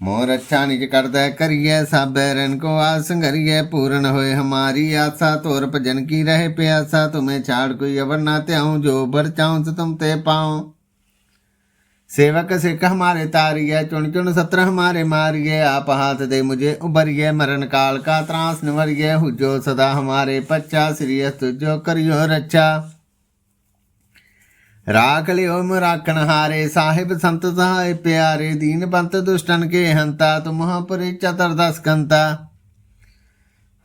मोर अच्छा निज करदै करिए साबे रन को आस संघरिए पूर्ण होए हमारी आशा तोर भजन की रहे प्यासा तुम्हें छाड़ कोई अवर ना त्याऊं जो बर चाऊं तो तुम ते पाऊं सेवक सिख हमारे तारिए चुन चुन सत्र हमारे मारिए आप हाथ दे मुझे उबरिए मरण काल का त्रास निवरिए हुजो सदा हमारे पच्चा श्री तुझो करियो रक्षा ਰਾਖ ਲਿਓ ਰਾਖਣ ਹਾਰੇ, ਸਾਹਿਬ ਸੰਤ ਸਹਾਇ ਪਿਆਰੇ, ਦੀਨ ਬੰਤ ਦੁਸ਼ਟਨ ਕੇ ਹੰਤਾ, ਤੁਮ ਪਰੇ ਚਤਰ ਦਸ ਕੰਤਾ।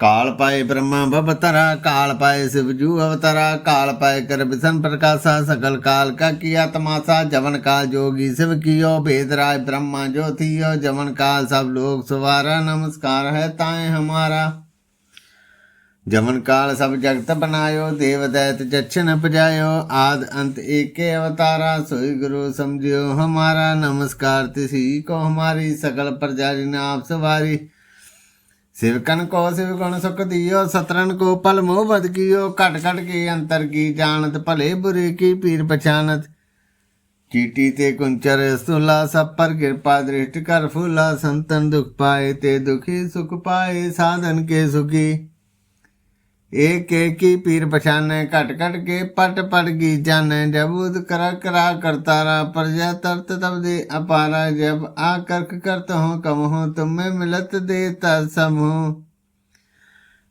ਕਾਲ ਪਾਏ ਬ੍ਰਹਮਾ ਬਵਤਰਾ ਕਾਲ ਪਾਏ ਸ਼ਿਵ ਜੂ ਅਵਤਰਾ, ਕਾਲ ਪਾਏ ਕਰ ਬਿਸਨ ਪ੍ਰਕਾਸ਼ਾ ਸਕਲ ਕਾਲ ਕਾ ਕੀਆ ਤਮਾਸਾ ਜਵਨ ਕਾਲ ਜੋਗੀ ਸਿਵ ਕੀਓ, ਭੇਦ ਰਾਜ ਬ੍ਰਹਮਾ ਜੋਤੀਓ ਜਵਨ ਕਾਲ ਸਭ ਲੋਕ ਸਵਾਰਾ, ਨਮਸਕਾਰ ਹੈ ਤਾਏ ਹਮਾਰਾ। ਜਮਨ ਕਾਲ ਸਭ ਜਗਤ ਬਨਾਇਓ ਦੇਵ ਦੈਤ ਜਛਨ ਪਜਾਇਓ, ਆਦ ਅੰਤ ਏਕੇ ਅਵਤਾਰਾ, ਸੋਈ ਗੁਰੂ ਸਮਝਿਓ, ਹਮਾਰਾ ਨਮਸਕਾਰ ਤਿਸੀ ਕੋ ਹਮਾਰੀ ਸਕਲ ਪ੍ਰਜਾ ਜਿਨ ਆਪ ਸਵਾਰੀ। ਸਿਵਕਨ ਕੋ ਸਿਵਕਨ ਸੁਖ ਦਿਓ ਸਤਰਨ ਕੋ ਪਲ ਮੋਹ ਬਦ ਕੀਓ, ਘਟ ਘਟ ਕੇ ਅੰਤਰ ਕੀ ਜਾਣਤ, ਭਲੇ ਬੁਰੇ ਕੀ ਪੀਰ ਪਛਾਨਤ। ਚੀਟੀ ਤੇ ਕੁੰਚਰ ਸੁਲਾ, ਸਭ ਪਰ ਕਿਰਪਾ ਦ੍ਰਿਸ਼ਟ ਕਰ ਫੁਲਾ, ਸੰਤਨ ਦੁਖ ਪਾਏ ਤੇ ਦੁਖੀ ਸੁਖ ਪਾਏ, ਸਾਧਨ ਕੇ ਸੁਖੀ। एक एक की पीर पछाने कट कट के पट पट की जाने जबूद करा करा करतारा प्रजा तरत तब दे अपारा जब आकर्क करत हो कम हो तुम्हें मिलत देता समूह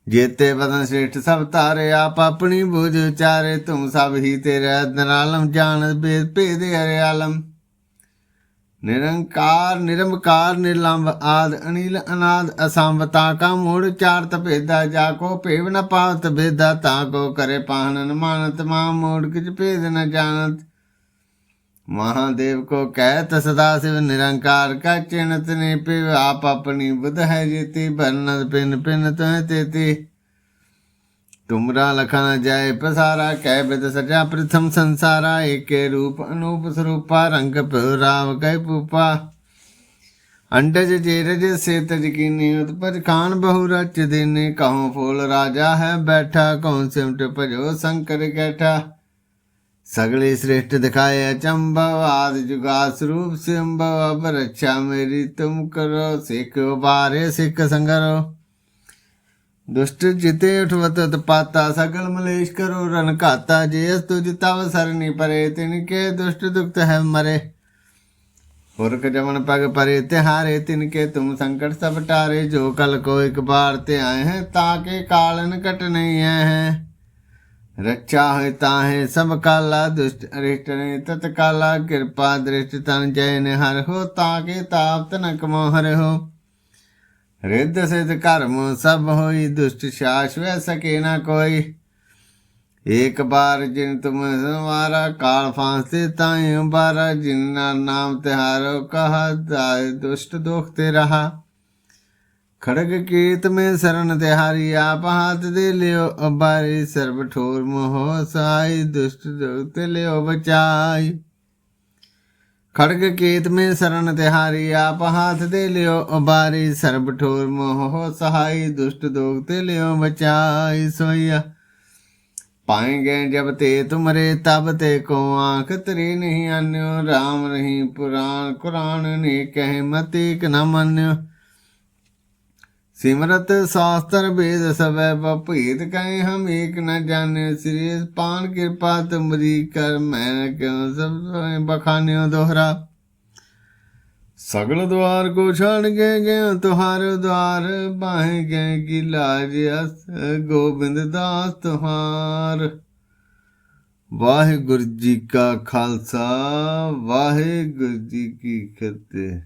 जेते बदन श्रेष्ठ सब तारे आप अपनी बुझ उचारे तुम सब ही तेरे नरालम जान भेद भेद हरे आलम ਨਿਰੰਕਾਰ ਨਿਰਮਕਾਰ ਨਿਰਲੰਭ ਆਦ ਅਨਿਲ ਅਨਾਦ ਅਸੰਵਤਾ ਕਾ ਮੂੜ ਚਾਰਤ ਭੇਦਾ, ਜਾ ਕੋ ਭੇਵ ਨ ਪਾਵਤ ਭੇਦਾ, ਤਾ ਕੋ ਕਰੇ ਪਾਹਨਨ ਮਾਨਤ, ਮਾ ਮੂੜ ਕਿਛ ਭੇਦ ਨ ਜਾਣਤ। ਮਹਾਦੇਵ ਕੋ ਕਹਿਤ ਸਦਾ ਸਿਵ ਨਿਰੰਕਾਰ ਕਾ ਚਿਣਤ ਨੇ ਪੇ ਆਪ ਆਪਣੀ ਬੁਧ ਹੈ ਜੀਤੀ ਬਰਨਤ ਪਿਨ ਪਿਨ ਤੈ ਤੇਤੀ। ਤੁਮਰਾ ਲਖਨ ਜਾਏ ਪਸਾਰਾ, ਕਹਿ ਬਿਦ ਸਜਾ ਪ੍ਰਥਮ ਸੰਸਾਰਾ, ਏਕੇ ਰੂਪ ਅਨੂਪ ਸਰੂਪਾ, ਰੰਗ ਰਾਵ ਕਹਿ ਪੂਪਾ ਅੰਡਜ ਜੇਰਜ ਸੇਤਜ ਕੀਨੀ ਉਤਪਰ ਖਾਨ ਬਹੁ ਰਚ ਦੇਨੇ, ਕਹਉ ਫੋਲ ਰਾਜਾ ਹੈ ਬੈਠਾ ਕਉ ਸਿਮਟ ਭਜੋ ਸ਼ੰਕਰ ਕੈਠਾ। ਸਗਲੇ ਸ੍ਰੇਸ਼ਟ ਦਿਖਾਏ ਅਚੰਭਵ ਆਦ ਜੁਗਾਸ ਰੂਪ ਸਿੰਭਵ ਅਪਰਛਾ ਮੇਰੀ ਤੁਮ ਕਰੋ, ਸਿੱਖ ਉਬਾਰੇ ਸਿੱਖ ਸੰਗਰੋ। दुष्ट जिते उठवत पाता सकल मलेश करो, रन घाता जेस तुजिताव सरनी परे, तिनके दुष्ट दुख है मरे। पुरख जमन पग परे, तिहारे, तिनके तुम संकट सब टारे, जो कल को एक बार ते आए हैं, ताके कालन कट नहीं है रक्षा है ताहे, सब काला दुष्ट, अरिष्ट ने तत्काला, कृपा दृष्ट तन जय हर हो, ताके ताप तनक मोहर हो। ਰਿੱਧ ਸਿਧ ਕਰਮ ਸਭ ਹੋਈ, ਦੁਸ਼ਟ ਸ਼ਾਸ਼ਵੈ ਸਕੇ ਨਾ ਕੋਈ। ਇੱਕ ਬਾਰ ਜਿਨ ਤੁਮ ਸਮਾਰਾ ਕਾਲ ਤੇ ਤਾਇ ਬਾਰਾ ਜਿਨਨਾ ਨਾਮ ਤਿਹਾਰੋ ਕਹਾ ਤਾਇ ਦੁਸ਼ਟ ਦੁਖ ਤੇ ਰਹਾ। ਖੜਗ ਕੀਰਤ ਮੇ ਸਰਨ ਤਿਹਾਰੀ, ਆਪ ਹਾਥ ਦੇ ਲਿਓ ਅਬਾਰੀ, ਸਰਬ ਠੋਰ ਮੋਹ ਸਾਈ, ਦੁਸ਼ਟ ਦੁਖ ਤੇ ਲਿਓ ਬਚਾਈ। ਖੜਗ ਕੇਤ ਮੇ ਸਰਨ ਤਿਹਾਰੀ, ਆਪ ਹਾਥ ਦੇ ਲਿਓ ਉਬਾਰੀ, ਸਰਬ ਠੋਰ ਮੋਹ ਹੋ ਸਹਾਈ, ਦੁਸ਼ਟ ਦੋਗ ਤੇ ਲਿਓ ਬਚਾਈ ਸੋਇਆ ਪਾਏਗੇ ਜਬ ਤੇ ਤੁਮਰੇ, ਤਬ ਤੇ ਕੋ ਆਂਖ ਤਰੀ ਨਹੀਂ ਆਨਿਓ ਰਾਮ ਨਹੀਂ ਪੁਰਾਨ ਕੁਰਾਨ ਨੇ ਕਹਿ ਮਤੀ ਕ ਨਾ ਮੰਨਿਓ। सिमरत शास्त्र वेद सब भेद कहे हम एक न जाने श्री पान कृपा तुमरी कर मैं क्यों सब बखान्यो दोहरा सगल द्वार को छाड़ के गयो तुहार द्वार बाहे गए की लाज अस गोविंद दास तुहार वाहे गुरु जी का खालसा वाहे गुरु जी की फतेह